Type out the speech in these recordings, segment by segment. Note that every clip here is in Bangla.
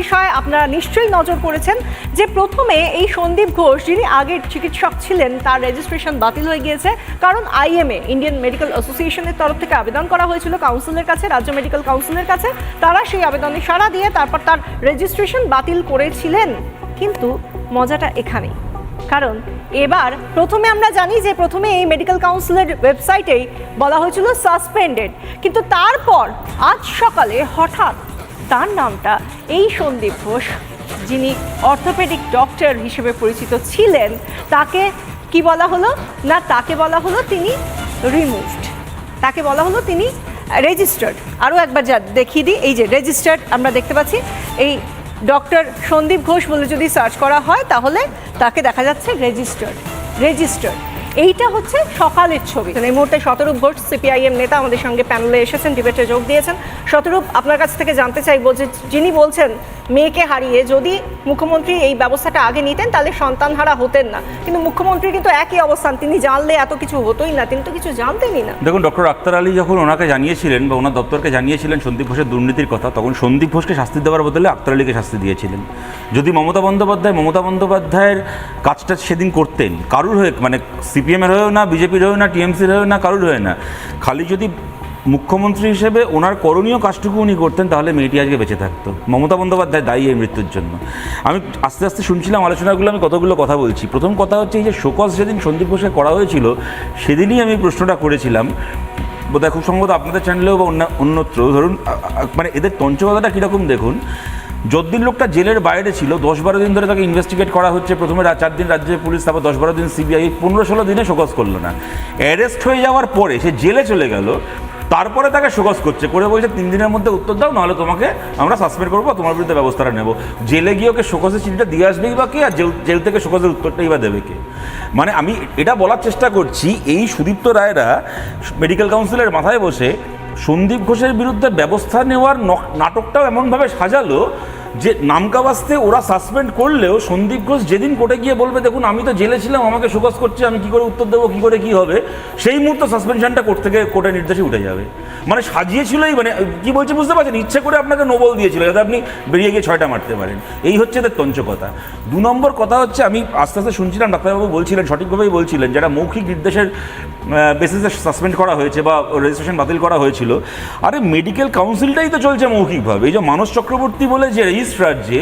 বিষয় আপনারা নিশ্চয়ই নজর করেছেন যে প্রথমে এই সন্দীপ ঘোষ, যিনি আগের চিকিৎসক ছিলেন, তার রেজিস্ট্রেশন বাতিল হয়ে গিয়েছে। কারণ আইএমএ ইন্ডিয়ান মেডিকেল অ্যাসোসিয়েশনের তরফ থেকে আবেদন করা হয়েছিল কাউন্সিলের কাছে, রাজ্য মেডিকেল কাউন্সিলের কাছে। তারা সেই আবেদনে সাড়া দিয়ে তারপর তার রেজিস্ট্রেশন বাতিল করেছিলেন। কিন্তু মজাটা এখানেই। কারণ এবার প্রথমে আমরা জানি যে প্রথমে এই মেডিকেল কাউন্সিলের ওয়েবসাইটেই বলা হয়েছিল সাসপেন্ডেড কিন্তু তারপর আজ সকালে হঠাৎ তার নামটা এই সন্দীপ ঘোষ। যিনি অর্থোপেডিক ডক্টর হিসেবে পরিচিত ছিলেন, তাকে কি বলা হলো? না, তাকে বলা হলো তিনি রিমুভড তাকে বলা হলো তিনি রেজিস্টার্ড আরও একবার যা দেখিয়ে দিই, এই যে রেজিস্টার্ড আমরা দেখতে পাচ্ছি। এই ডক্টর সন্দীপ ঘোষ বলে যদি সার্চ করা হয়, তাহলে তাকে দেখা যাচ্ছে রেজিস্টার্ড রেজিস্টার্ড এইটা হচ্ছে সকালের ছবি। এই মুহূর্তে শতরূপ ঘোষ, সিপিআইএম নেতা আমাদের সঙ্গে প্যানেলে এসেছেন ডিবেটে যোগ দিয়েছেন। শতরূপ, আপনার কাছ থেকে জানতে চাইব যে যিনি বলছেন মেয়েকে হারিয়ে যদি মুখ্যমন্ত্রী এই ব্যবস্থাটা আগে নিতেন, তাহলে সন্তানহারা হতেন না। কিন্তু মুখ্যমন্ত্রী কিন্তু একই অবস্থান। তিনি জানলে এত কিছু হতোই না, তিনি তো কিছু জানতেনই না। দেখুন, ডক্টর আক্তার আলী যখন ওনাকে জানিয়েছিলেন বা ওনার দপ্তরকে জানিয়েছিলেন সন্দীপ ঘোষের দুর্নীতির কথা, তখন সন্দীপ ঘোষকে শাস্তি দেওয়ার বদলে আক্তার আলীকে শাস্তি দিয়েছিলেন। যদি মমতা বন্দ্যোপাধ্যায়, মমতা বন্দ্যোপাধ্যায়ের কাজটা সেদিন করতেন, কারুর হয়ে মানে সিপিএমের হয়েও না, বিজেপির হয়েও না, টিএমসির হয়েও না, কারুর হয়ে না, খালি যদি মুখ্যমন্ত্রী হিসেবে ওনার করণীয় কাজটুকু উনি করতেন, তাহলে মেয়েটি আজকে বেঁচে থাকতো। মমতা বন্দ্যোপাধ্যায় দায়ী এই মৃত্যুর জন্য। আমি আস্তে আস্তে শুনছিলাম আলোচনাগুলো, আমি কতগুলো কথা বলছি। প্রথম কথা হচ্ছে এই যে শোকজ যেদিন সন্দীপ ঘোষে করা হয়েছিল, সেদিনই আমি প্রশ্নটা করেছিলাম। বোধহয় খুব সম্ভবত আপনাদের চ্যানেলেও বা অন্য অন্যত্র। ধরুন মানে এদের তঞ্চকতাটা কীরকম দেখুন? যদ্দিন লোকটা জেলের বাইরে ছিল, দশ বারো দিন ধরে তাকে ইনভেস্টিগেট করা হচ্ছে। প্রথমে চার দিন রাজ্যের পুলিশ, তারপর দশ বারো দিন সিবিআই পনেরো ষোলো দিনে শোকজ করল না। অ্যারেস্ট হয়ে যাওয়ার পরে সে জেলে চলে গেল। তারপরে তাকে সুগস করছে, করে বলছে, তিন দিনের মধ্যে উত্তর দাও, নাহলে তোমাকে আমরা সাসপেন্ড করব তোমার বিরুদ্ধে ব্যবস্থাটা নেব। জেলে গিয়ে ওকে শোকসের চিঠিটা দিয়ে আসবেই বা কে, আর জেল জেল থেকে শোকসের উত্তরটাই বা দেবে কে? মানে আমি এটা বলার চেষ্টা করছি, এই সুদীপ্ত রায়রা মেডিকেল কাউন্সিলের মাথায় বসে সন্দীপ ঘোষের বিরুদ্ধে ব্যবস্থা নেওয়ার নাটকটাও এমনভাবে সাজালো যে নামকা বাস্তে ওরা সাসপেন্ড করলেও সন্দীপ ঘোষ যেদিন কোর্টে গিয়ে বলবে, দেখুন, আমি তো জেলে ছিলাম, আমাকে শোকজ করছে, আমি কি করে উত্তর দেবো, কি করে কি হবে? সেই মুহূর্তে সাসপেনশনটা কোর্ট থেকে, কোর্টের নির্দেশে উঠে যাবে। মানে সাজিয়েছিলই মানে কি বলছে বুঝতে পারছেন? ইচ্ছে করে আপনাকে নোবল দিয়েছিল, যাতে আপনি বেরিয়ে গিয়ে ছয়টা মারতে পারেন। এই হচ্ছে এদের তঞ্চকতা দু নম্বর কথা হচ্ছে, আমি আস্তে আস্তে শুনছিলাম, ডাক্তারবাবু বলছিলেন, সঠিকভাবেই বলছিলেন যারা মৌখিক নির্দেশের বেসিসে সাসপেন্ড করা হয়েছে বা রেজিস্ট্রেশন বাতিল করা হয়েছিল। আরে মেডিকেল কাউন্সিলটাই তো চলছে মৌখিকভাবে। এই যে মানস চক্রবর্তী বলে যে রেজিস্ট্রার যে,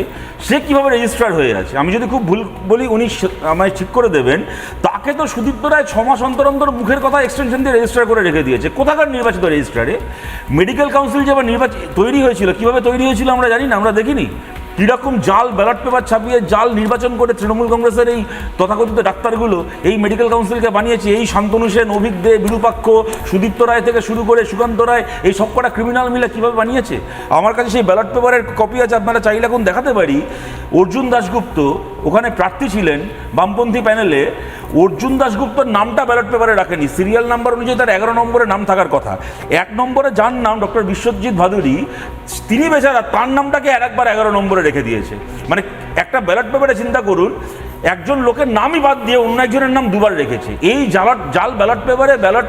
সে কীভাবে রেজিস্ট্রার হয়ে আছে? আমি যদি খুব ভুল বলি, উনি আমায় ঠিক করে দেবেন। তাকে তো সুদীপ্ত রায় ছ মাস অন্তর অন্তর মুখের কথা এক্সটেনশন দিয়ে রেজিস্টার করে রেখে দিয়েছে। কোথাকার নির্বাচিত রেজিস্ট্রারে মেডিকেল কাউন্সিল যে আবার নির্বাচিত তৈরি হয়েছিল, কীভাবে তৈরি হয়েছিল আমরা জানি না, আমরা দেখিনি। কীরকম জাল ব্যালট পেপার ছাপিয়ে জাল নির্বাচন করে তৃণমূল কংগ্রেসের এই তথাকথিত ডাক্তারগুলো এই মেডিকেল কাউন্সিলকে বানিয়েছে, এই শান্তনু সেন, অভিক দে, বিরূপাক্ষ সুদীপ্ত রায় থেকে শুরু করে সুকান্ত রায়, এই সব কটা ক্রিমিনাল মিলে কীভাবে বানিয়েছে? আমার কাছে সেই ব্যালট পেপারের কপি আছে, আপনারা চাইলে এখন দেখাতে পারি। অর্জুন দাশগুপ্ত ওখানে প্রার্থী ছিলেন বামপন্থী প্যানেলে অর্জুন দাশগুপ্তর নামটা ব্যালট পেপারে রাখেনি। সিরিয়াল নাম্বার অনুযায়ী তার এগারো নম্বরে নাম থাকার কথা। এক নম্বরে যার নাম ডক্টর বিশ্বজিৎ ভাদুরী, তিনি বেচারা তার নামটাকে আর একবার এগারো নম্বরে রেখে দিয়েছে। মানে একটা ব্যালট পেপারে চিন্তা করুন, একজন লোকের নামই বাদ দিয়ে অন্য একজনের নাম দুবার রেখেছে। এই জালট জাল ব্যালট পেপারে ব্যালট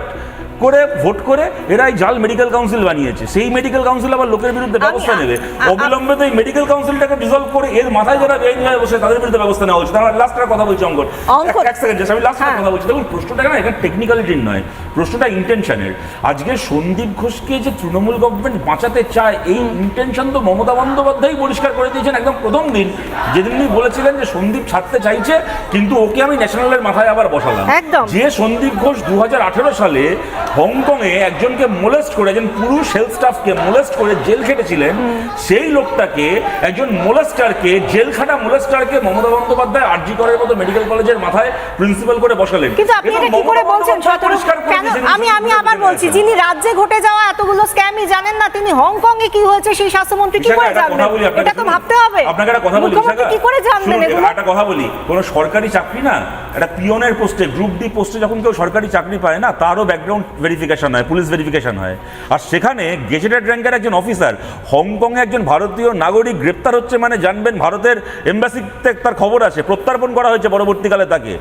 করে ভোট করে এরা এই জাল মেডিকেল কাউন্সিল বানিয়েছে। সেই মেডিকেল কাউন্সিল আবার লোকের বিরুদ্ধে ব্যবস্থা নেবে। অবিলম্বে তো এই মেডিকেল কাউন্সিলটাকে ডিজলভ করে এর মাথায় যারা বেআইনি হয়ে বসে তাদের বিরুদ্ধে ব্যবস্থা নেওয়া উচিত আমার লাস্ট কথা বলছি অঙ্কন। এক- সেকেন্ড আমি লাস্ট হ্যাঁ। কথা বলছি। দেখুন প্রশ্নটা না এখানে টেকনিক্যালিটির নয়। প্রশ্নটা ইন্টেনশনের আজকে সন্দীপ ঘোষকে যে তৃণমূল গভর্নমেন্ট বাঁচাতে চায় এই ইন্টেনশন তো মমতা বন্দ্যোপাধ্যায় পরিষ্কার করে দিয়েছেন একদম প্রথম দিন। যেদিন উনি বলেছিলেন যে সন্দীপ ছাড়তে চাইছে কিন্তু ওকে আমি ন্যাশনালের মাথায় আবার বসালাম। যে সন্দীপ ঘোষ দু হাজার আঠারো সালে হংকংয়ে একজনকে মোলেস্ট করে একজন পুরুষ হেলথ স্টাফকে মোলেস্ট করে জেল খেটেছিলেন সেই লোকটাকে একজন মোলেস্টারকে জেল খাটা মোলেস্টারকে মমতা বন্দ্যোপাধ্যায় আরজি করার মতো মেডিকেল কলেজের মাথায় প্রিন্সিপাল করে বসালেন। কিন্তু আপনি এটা কি করে বলছেন আমি আমি আবার বলছি যিনি রাজ্যে ঘটে যাওয়া এতগুলো স্ক্যামই জানেন না তিনি হংকং এ কি হয়েছে সেই স্বাস্থ্যমন্ত্রী কি করে জানবেন? এটা তো ভাবতে হবে। আপনাকে একটা কথা বলি কি করে জানবেন একটা কথা বলি কোন সরকারি চাকরি না একটা পিয়নের পোস্টে গ্রুপ ডি পোস্টে যখন কেউ সরকারি চাকরি পায় না তারও ব্যাকগ্রাউন্ড ভেরিফিকেশন হয় পুলিশ ভেরিফিকেশন হয়। আর সেখানে গেজেটেড র্যাঙ্কের একজন অফিসার হংকংয়ে একজন ভারতীয় নাগরিক গ্রেপ্তার হচ্ছে মানে জানবেন ভারতের এম্বাসিতে তার খবর আছে, প্রত্যর্পণ করা হয়েছে পরবর্তীকালে তাকে।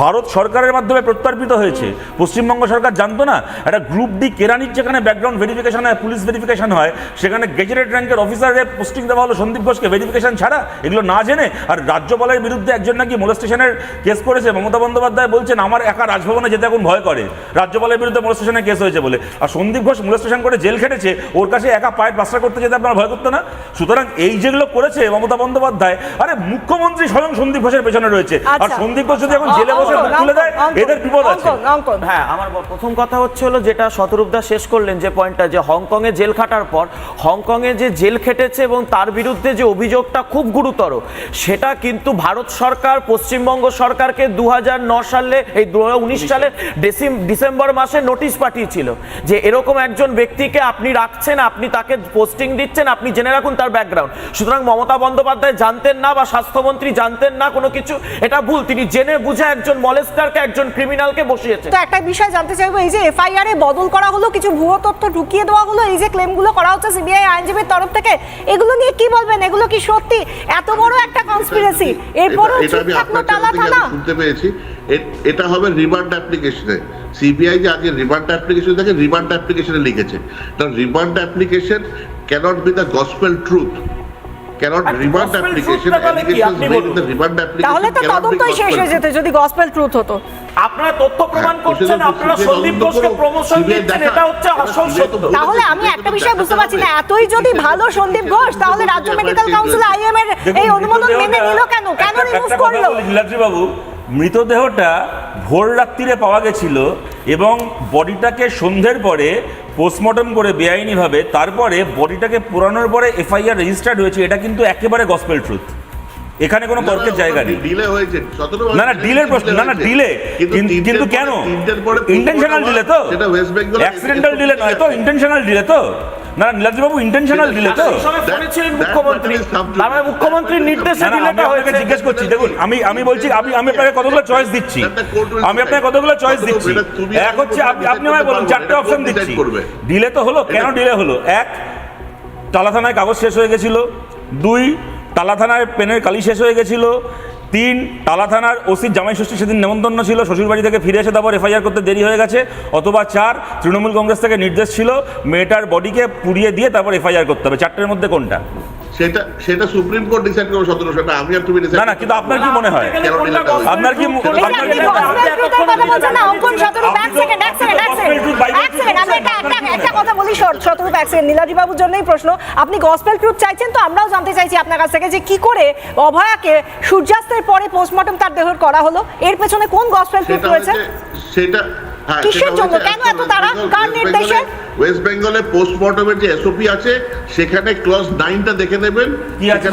ভারত সরকারের মাধ্যমে প্রত্যর্পিত হয়েছে। পশ্চিমবঙ্গ সরকার জানতো না, একটা গ্রুপ ডি কেরানির যেখানে ব্যাকগ্রাউন্ড ভেরিফিকেশন হয় পুলিশ ভেরিফিকেশন হয়, সেখানে গেজেটেড র্যাঙ্কের অফিসারের পোস্টিং দেওয়া হলো সন্দীপ ঘোষকে। ভেরিফিকেশন ছাড়া এগুলো না জেনে আর রাজ্যপালের বিরুদ্ধে একজন নাকি মোলেস্টেশনের কেস করেছে, মমতা বন্দ্যোপাধ্যায় বলছেন, আমার একা রাজভবনে যেতে এখন ভয় করে। রাজ্যপালের বিরুদ্ধে মোলেস্টেশনের কেস হয়েছে বলে। আর সন্দীপ ঘোষ মোলেস্টেশন করে জেল খেটেছে ওর কাছে একা পায়ের পাসটা করতে যেতে আপনার ভয় করতো না? সুতরাং এই যেগুলো করেছে মমতা বন্দ্যোপাধ্যায় আরে মুখ্যমন্ত্রী স্বয়ং সন্দীপ ঘোষের পেছনে রয়েছে। আর আচ্ছা। সন্দীপ ঘোষ যদি এখন জেলে বসে খুলে দেয় এদের বিপদ আছে। হ্যাঁ আমার প্রথম কথা হচ্ছে হলো যেটা শতরূপদা শেষ করলেন যে পয়েন্টটা যে হংকংয়ে জেল খাটার পর হংকং এ যে জেল খেটেছে এবং তার বিরুদ্ধে যে অভিযোগটা খুব গুরুতর সেটা কিন্তু ভারত সরকার পশ্চিমবঙ্গ সরকারকে দুই হাজার নয় সালে এই দুই হাজার উনিশ সালে ডিসেম্বর মাসে নোটিশ পাঠিয়েছিল যে এরকম একজন ব্যক্তিকে আপনি রাখছেন আপনি তাকে পোস্টিং দিচ্ছেন আপনি জেনে রাখুন তার ব্যাকগ্রাউন্ড সুতরাং মমতা বন্দ্যোপাধ্যায় জানতেন না বা স্বাস্থ্যমন্ত্রী জানতেন না কোনো কিছু এটা ভুল। তিনি জেনে বুঝে একজন মলেস্টারকে একজন ক্রিমিনালকে বসিয়েছেন। তো একটা বিষয় জানতে চাইব এই যে এফআইআর এ বদল করা হলো কিছু ভুয়ো তথ্য ঢুকিয়ে দেওয়া হলো এই যে ক্লেমগুলো করা হচ্ছে সিবিআই আইনজীবীর তরফ থেকে এগুলো নিয়ে কি বলবেন? এগুলো কি সত্যি? এত বড় একটা কনস্পিরেসি এরপরও আপনার টালা কাছ থেকে থানা শুনতে পেয়েছি। এটা হবে রিমান্ড অ্যাপ্লিকেশনে সিবিআই যে আগে রিমান্ড অ্যাপ্লিকেশন দেখে রিমান্ড অ্যাপ্লিকেশনে লিখেছে। কারণ remand application cannot be the gospel truth cannot remand application truth টা তাহলে তো তদন্তই শেষ হয়ে যেত যদি গসপেল ট্রুথ হতো। আপনারা তথ্য প্রমাণ হ্যাঁ, করছেন আপনারা সন্দীপ ঘোষকে প্রমোশন দিচ্ছেন এটা হচ্ছে আসল সত্য। তাহলে আমি CBI একটা বিষয় বুঝতে পারছি না এতই যদি ভালো সন্দীপ ঘোষ তাহলে রাজ্য মেডিকেল কাউন্সিল। আইএম এর এই অনুমোদন মেনে নিল কেন কেন? রিমুভ করল? মৃতদেহটা ভোর রাত্রিরে পাওয়া গেছিল এবং বডিটাকে সন্ধ্যের পরে পোস্টমর্টম করে বেআইনিভাবে তারপরে বডিটাকে পুরানোর পরে এফআইআর রেজিস্টার্ড হয়েছে এটা কিন্তু একেবারে গসপেল ট্রুথ এখানে কোনো তর্কের জায়গা নেই। ডিলে হয়েছে না না ডিলের প্রশ্ন না না ডিলে কিন্তু কেন? ইন্টেনশনাল ডিলে তো? অ্যাক্সিডেন্টাল ডিলে নয় তো? ইন্টেনশনাল ডিলে তো? না না নীলাদ্রিবাবু ইন্টেনশনাল ডিলে তো। মুখ্যমন্ত্রী। তার মানে মুখ্যমন্ত্রীর নির্দেশে ডিলেটা হয়েছে। জিজ্ঞেস করছি দেখুন আমি আমি বলছি আমি আমি আপনাকে কতগুলো চয়েস দিচ্ছি। আমি আপনাকে কতগুলো চয়েস দিচ্ছি। এক হচ্ছে আপনি আপনি আমায় বলুন চারটে অপশন দিচ্ছি। ডিলে তো হলো কেন ডিলে হলো? এক টালা থানায় কাগজ শেষ হয়ে গেছিল। দুই টালা থানায় পেনের কালি শেষ হয়ে গেছিল। তিন টালা থানার ওসির জামাই ষষ্ঠী সেদিন নেমন্তন্ন ছিল, শ্বশুরবাড়ি থেকে ফিরে এসে তারপর এফআইআর করতে দেরি হয়ে গেছে, অথবা চার তৃণমূল কংগ্রেস থেকে নির্দেশ ছিল, মেয়েটার বডিকে পুড়িয়ে দিয়ে তারপর এফআইআর করতে হবে। চারটের মধ্যে কোনটা? সেটা সেটা সুপ্রিম কোর্ট ডিসাইড করবে সতেরো সেটা আমি আর তুমি না না কিন্তু আপনার কি মনে হয়? আপনার কি আপনার জন্যই প্রশ্ন আপনি গসপেল ট্রুথ চাইছেন তো আমরাও জানতে চাইছি আপনার কাছ থেকে যে কি করে অভয়াকে সূর্যাস্তের পরে পোস্টমর্টম তার দেহ করা হলো এর পেছনে কোন গসপেল ট্রুথ সেটা রয়েছে সেটা হ্যাঁ কিসের জন্য? কেন এত? West কার নির্দেশে? ওয়েস্ট বেঙ্গলে পোস্টমর্টমের যে এসওপি আছে সেখানে ক্লজ নাইনটা দেখে নেবেন কি আছে এ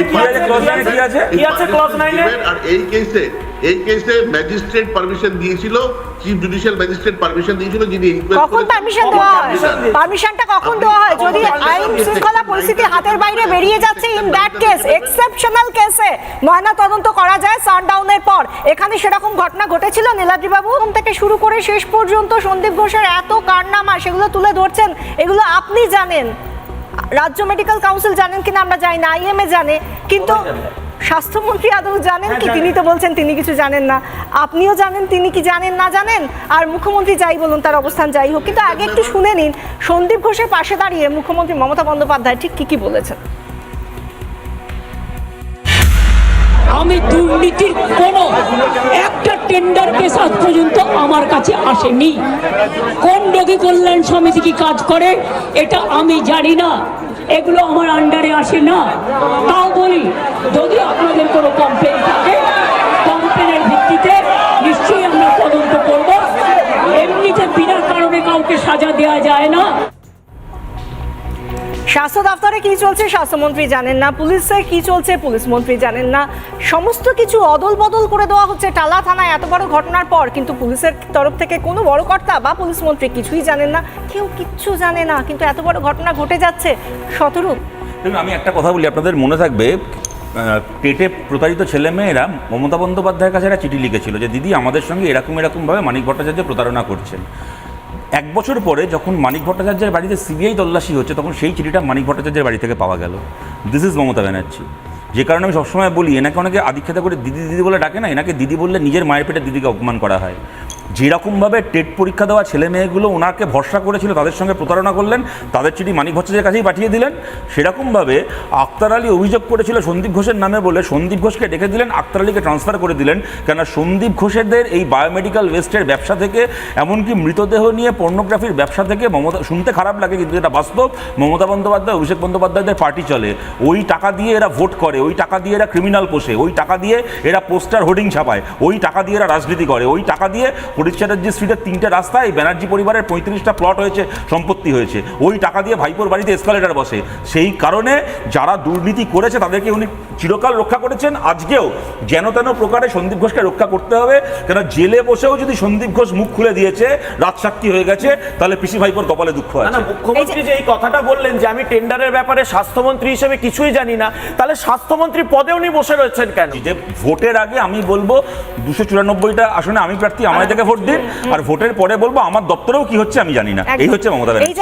If কি আছে? কি আছে? if কি আছে clause permission nine এ? given, আর এই কেসে এই কেসে ম্যাজিস্ট্রেট পারমিশন দিয়েছিল চিফ জুডিশিয়াল ম্যাজিস্ট্রেট পারমিশন দিয়েছিল যিনি কখন পারমিশন দেওয়া হয় পারমিশনটা কখন দেওয়া হয় আইন শৃঙ্খলা পরিস্থিতি হাতের বাইরে বেরিয়ে যাচ্ছে ইন দ্যাট কেস এক্সেপশনাল কেসে ময়না তদন্ত করা যায় সানডাউনের পর। এখানে সেরকম ঘটনা ঘটেছিল নীলাদ্রি বাবু থেকে শুরু করে শেষ পর্যন্ত সন্দীপ ঘোষের এত কারনামা সেগুলো তুলে ধরছেন এগুলো আপনি জানেন। রাজ্য মেডিকেল কাউন্সিল জানেন কিনা আমরা জানি না আইএমএ জানে কিন্তু। স্বাস্থ্যমন্ত্রী আদৌ জানেন হ্যাঁ, কি? তিনি তো বলছেন তিনি কিছু জানেন না। আপনিও জানেন তিনি কি জানেন না জানেন? আর মুখ্যমন্ত্রী যাই বলুন তার অবস্থান যাই হোক। কিন্তু আগে একটু শুনে নিন সন্দীপ ঘোষের পাশে দাঁড়িয়ে মুখ্যমন্ত্রী মমতা বন্দ্যোপাধ্যায় ঠিক কি কি বলেছেন? আমি দুর্নীতির কোনো একটা টেন্ডার কেস আজ পর্যন্ত আমার কাছে আসেনি। কোন রোগী কল্যাণ সমিতি কি কাজ করে এটা আমি জানি না। এগুলো আমার আন্ডারে আসে না। তাও বলি, যদি আপনাদের কোনো কমপ্লেন থাকে কমপ্লেনের ভিত্তিতে নিশ্চয়ই আমরা তদন্ত করব। এমনিতে বিনা কারণে কাউকে সাজা দেওয়া যায় না। স্বাস্থ্য দপ্তরে কি চলছে স্বাস্থ্যমন্ত্রী জানেন না, পুলিশে কি চলছে পুলিশ মন্ত্রী জানেন না। সমস্ত কিছু অদল বদল করে দেওয়া হচ্ছে টালা থানায় এত বড় ঘটনার পর, কিন্তু পুলিশের তরফ থেকে কোনো বড় কর্তা বা পুলিশ মন্ত্রী কিছুই জানেন না। কেউ কিচ্ছু জানে না, কিন্তু এত বড় ঘটনা ঘটে যাচ্ছে। শতরূপ। আমি একটা কথা বলি, আপনাদের মনে থাকবে টেটে প্রতারিত ছেলেমেয়েরা মমতা বন্দ্যোপাধ্যায়ের কাছে একটা চিঠি লিখেছিল যে, দিদি, আমাদের সঙ্গে এরকম এরকমভাবে মানিক ভট্টাচার্য প্রতারণা করছেন। এক বছর পরে যখন মানিক ভট্টাচার্যের বাড়িতে সিবিআই তল্লাশি হচ্ছে, তখন সেই চিঠিটা মানিক ভট্টাচার্যের বাড়ি থেকে পাওয়া গেল। This is Mamata Banerjee. যে কারণে আমি সবসময় বলি, এনাকে অনেকে আদিক্ষেতা করে দিদি দিদি বলে ডাকে না, এনাকে দিদি বললে নিজের মায়ের পেটে দিদিকে অপমান করা হয়। যেরকমভাবে টেট পরীক্ষা দেওয়া ছেলে মেয়েগুলো ওনাকে ভরসা করেছিল, তাদের সঙ্গে প্রতারণা করলেন, তাদের চিঠি মানিক ভট্টাচার্যের কাছেই পাঠিয়ে দিলেন। সেরকমভাবে আক্তার আলী অভিযোগ করেছিল সন্দীপ ঘোষের নামে বলে সন্দীপ ঘোষকে ডেকে দিলেন, আক্তার আলীকে ট্রান্সফার করে দিলেন। কেন সন্দীপ ঘোষেরদের এই বায়োমেডিক্যাল ওয়েস্টের ব্যবসা থেকে, এমনকি মৃতদেহ নিয়ে পর্নোগ্রাফির ব্যবসা থেকে মমতা, শুনতে খারাপ লাগে কিন্তু এটা বাস্তব। মমতা বন্দ্যোপাধ্যায়, অভিষেক বন্দ্যোপাধ্যায়দের পার্টি চলে। ওই টাকা দিয়ে এরা ভোট করে, ওই টাকা দিয়ে এরা ক্রিমিনাল পোষে, ওই টাকা দিয়ে এরা পোস্টার হোর্ডিং ছাপায়, ওই টাকা দিয়ে এরা রাজনীতি করে, ওই টাকা দিয়ে হরিশ চ্যাটার্জি স্ট্রিটের তিনটে রাস্তায় ব্যানার্জি পরিবারের পঁয়ত্রিশটা প্লট হয়েছে সম্পত্তি হয়েছে। ওই টাকা দিয়ে ভাইপোর বাড়িতে এসকালেটার বসে। সেই কারণে যারা দুর্নীতি করেছে তাদেরকে উনি চিরকাল রক্ষা করেছেন। আজকেও যেন তেন প্রকারে সন্দীপ ঘোষকে রক্ষা করতে হবে। কেন জেলে বসেও যদি সন্দীপ ঘোষ মুখ খুলে দিয়েছে রাজসাক্ষী হয়ে গেছে তাহলে পিসি ভাইপোর কপালে দুঃখ আছে। মুখ্যমন্ত্রী যে এই কথাটা বললেন যে আমি টেন্ডারের ব্যাপারে স্বাস্থ্যমন্ত্রী হিসেবে কিছুই জানি না তাহলে স্বাস্থ্যমন্ত্রী পদে উনি বসে রয়েছেন কেন? যে ভোটের আগে আমি বলব দুশো চুরানব্বইটা আসনে আমি প্রার্থী আমায় থেকে ভোট দিন আর ভোটের পরে বলব আমার দপ্তরেও কি হচ্ছে আমি জানি না। এই হচ্ছে মমতা ব্যানার্জি